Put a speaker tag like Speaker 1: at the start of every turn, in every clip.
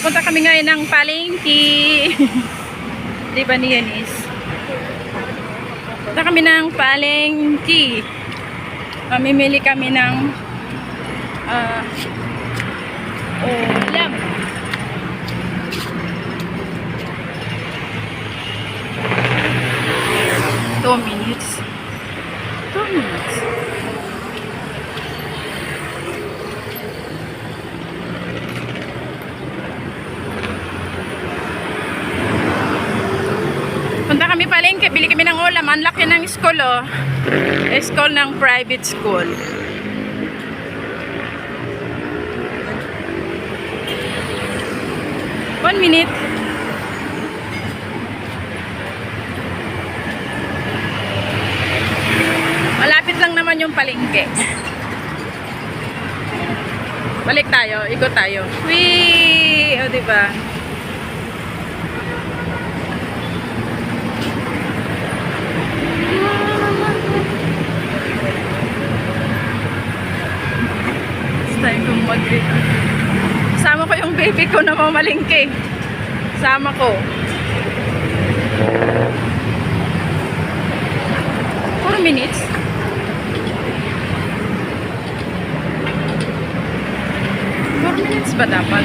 Speaker 1: Pupunta kami ngayon ng palengke. Di ba ni Yanis? Punta kami ng palengke. Mamimili kami ng ah ulam. Two minutes. Two minutes. Punta kami palengke, bili kami ng ulam. Ang laki ng school, oh. School ng private school. One minute. Malapit lang naman yung palengke. Balik tayo, ikot tayo. Wee! O, diba? Time kong Sama ko yung baby ko na mamalingke. Sama ko. Four minutes. Four minutes ba dapat?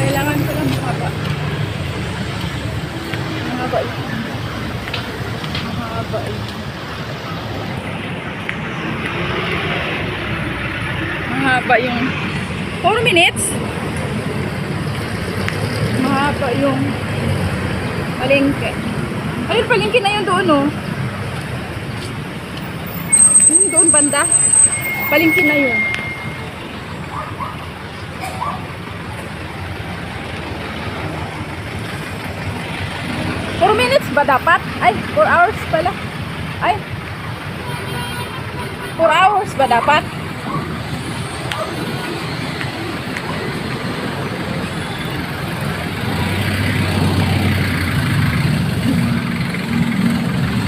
Speaker 1: Kailangan ko lang mahaba. Mahaba yun. Mahaba yun. Mahaba yung 4 minutes. Mahaba yung palengke. Ayun, palengke na yun doon, oh. Yung doon, banda. Palengke na yun. Four minutes ba dapat? Ay, 4 hours pala. Ay. 4 hours ba dapat?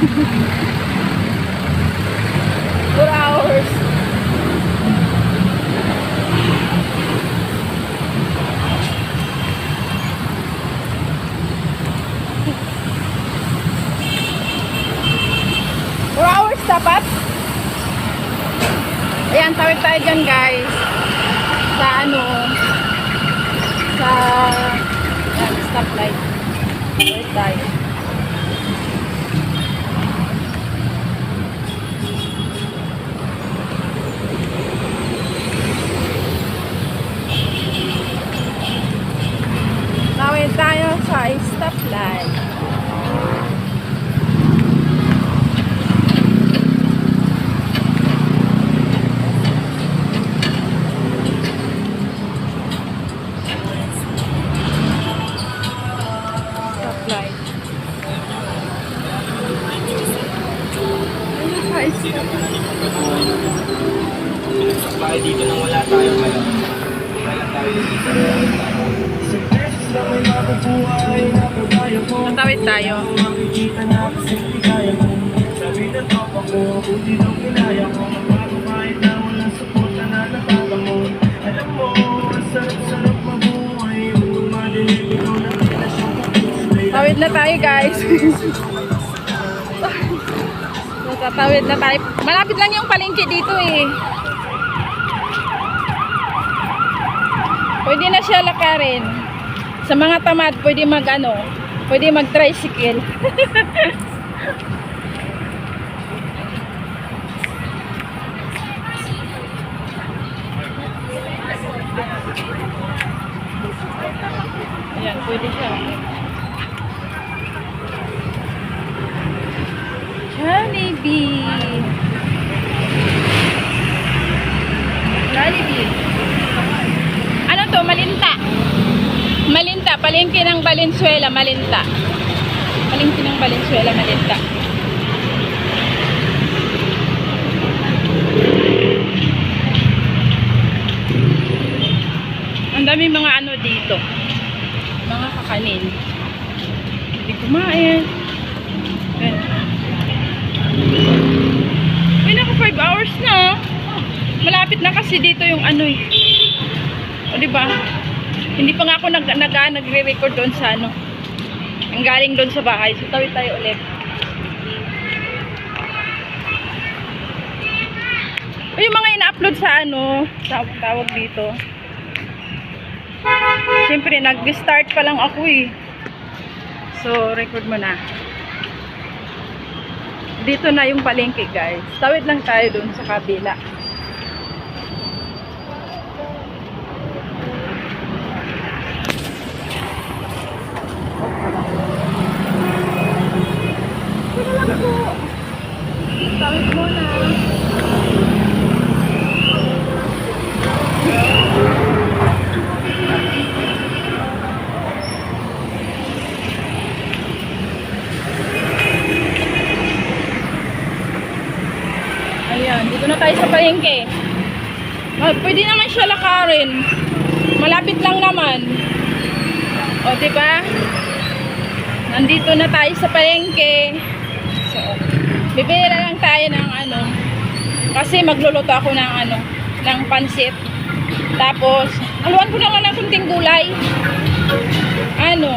Speaker 1: Thank you. Na tayo guys. Tatawid na tayo. Malapit lang yung palengke dito eh. Pwede na siya lakarin. Sa mga tamad, pwede mag ano, pwede mag tricycle. Ayan, pwede siya. Jollibee. Jollibee. Ano dito, Malinta. Malinta, palengke ng Valenzuela, Malinta. Palengke ng Valenzuela, Malinta. Ang dami mga ano dito. Mga kakanin. Hindi kumain. Ayan. Uy, naka 5 hours na. oh. Malapit na kasi dito yung ano eh. O, di ba? Hindi pa nga ako nag, nag, nagre-record doon sa ano. Ang galing doon sa bahay. So, tawid tayo ulit. O, yung mga ina-upload sa ano, sa tawag dito. Siyempre, nag-start pa lang ako eh. So, record mo na. Dito na yung palengke, guys. Tawid lang tayo dun sa kabila. Teka lang po. Tawid mo na. Ayan, dito na tayo sa palengke. Ah, pwede naman siya lakarin. Malapit lang naman. O, ba? Nandito na tayo sa palengke. So, bibili lang tayo ng ano. Kasi magluluto ako ng ano, ng pansit. Tapos, haluan ko naman ng kunting gulay. Ano,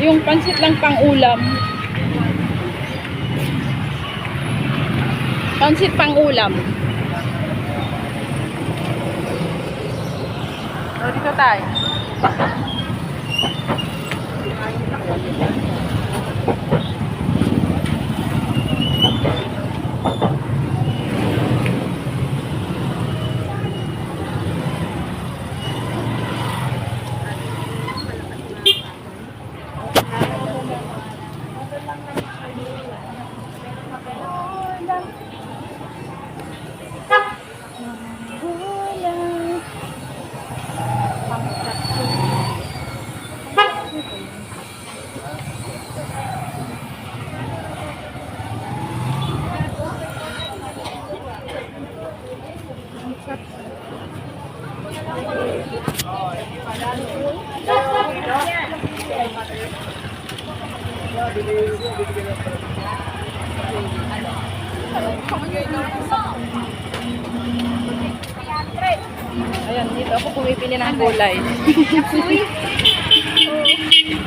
Speaker 1: yung pansit lang pang ulam. Pansit pang ulam. O, dito tayo. Ayan, dito ako pumipili ng gulay.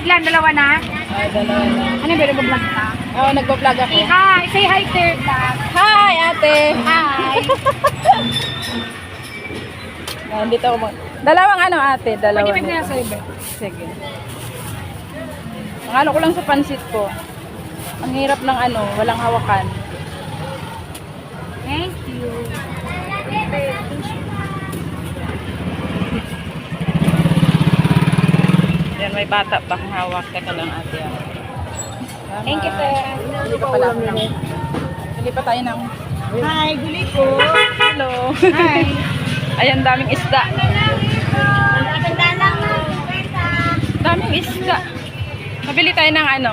Speaker 2: Ilan? Dalawa na?
Speaker 1: Ay, dalawa na.
Speaker 2: Ano ba nag-vlog ka?
Speaker 1: Oo, nagpa-vlog ako.
Speaker 2: Hi! Say hi, vlog.
Speaker 1: Hi, ate!
Speaker 2: Hi!
Speaker 1: Ayan, dito ako mag... Dalawang ano, ate? Dalawa.
Speaker 2: Pwede
Speaker 1: nito.
Speaker 2: na sa iba.
Speaker 1: Sige. Ang ano ko lang sa pansit ko. Ang hirap ng ano, walang hawakan.
Speaker 2: Thank you.
Speaker 1: Yan, may bata pang hawak. Teka lang, ate. ah.
Speaker 2: Thank you, sir.
Speaker 1: Hindi pa pala ako ng... Hindi pa tayo ng...
Speaker 2: Hi, guli ko.
Speaker 1: Hello.
Speaker 2: Hi.
Speaker 1: Ayan, daming isda. Daming isda. Mabili tayo ng ano,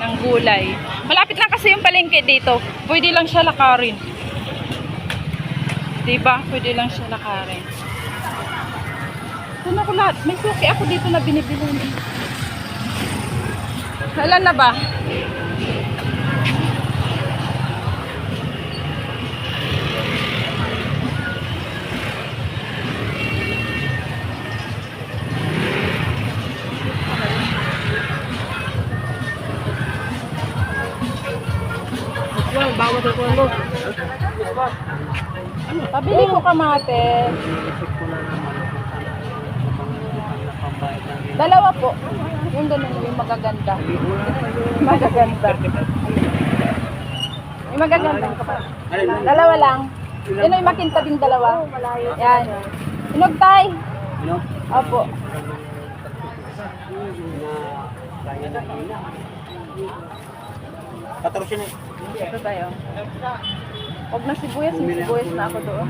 Speaker 1: ng gulay. Malapit lang kasi yung palengke dito. Pwede lang siya lakarin. Diba? Pwede lang siya lakarin. Doon ako lahat. May suki ako dito na binibili. Kailan na ba?
Speaker 3: Bawat ako ano.
Speaker 1: Pabili ko kamate. Dalawa po. Yung ganun, yung magaganda. Magaganda. Yung magaganda. Dalawa lang. Yun yung makintabing dalawa. Yan. Inog tay.
Speaker 3: Ano?
Speaker 1: Opo.
Speaker 3: Patrosyo na.
Speaker 1: Ito tayo. Huwag na sibuyas. May sibuyas na ako doon.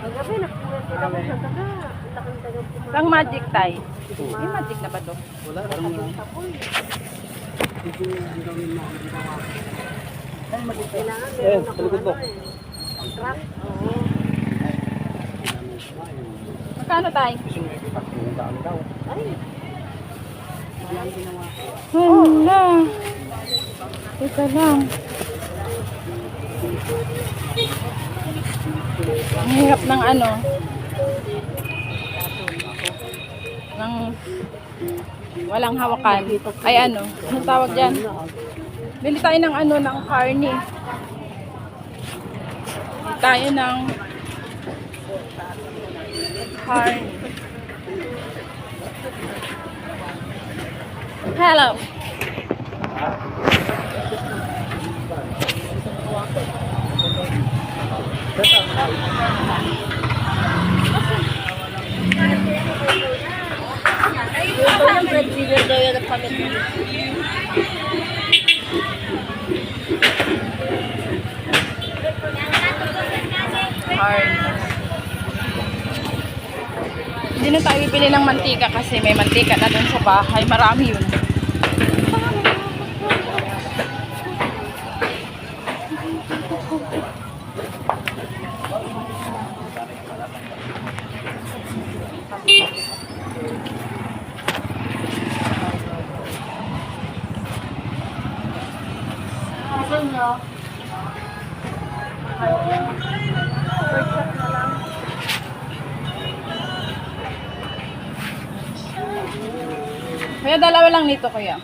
Speaker 2: Magabi na kita ko sa taga.
Speaker 1: Magic tay. May magic na ba to?
Speaker 3: Wala, parang
Speaker 2: Kailangan
Speaker 3: Eh, sa likod mo.
Speaker 2: truck. Oo.
Speaker 1: Magkano tay?
Speaker 3: Ang dami daw.
Speaker 2: Ay,
Speaker 1: Hala. Teka lang. Ang hirap ng ano. Ng walang hawakan. Ay ano, anong tawag dyan? Bili tayo ng ano, ng carne. Bili tayo ng carne. Hello.
Speaker 2: ito yung breadwinner daw yan ang pamilya.
Speaker 1: Hard. Hindi na tayo bibili ng mantika kasi may mantika na dun sa bahay. Marami yun. Kaya dalawa lang nito kuya.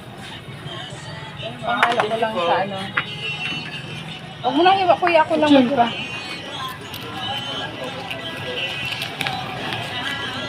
Speaker 1: Pangalo ko lang sa ano. Huwag mo nang iwa kuya ako lang mag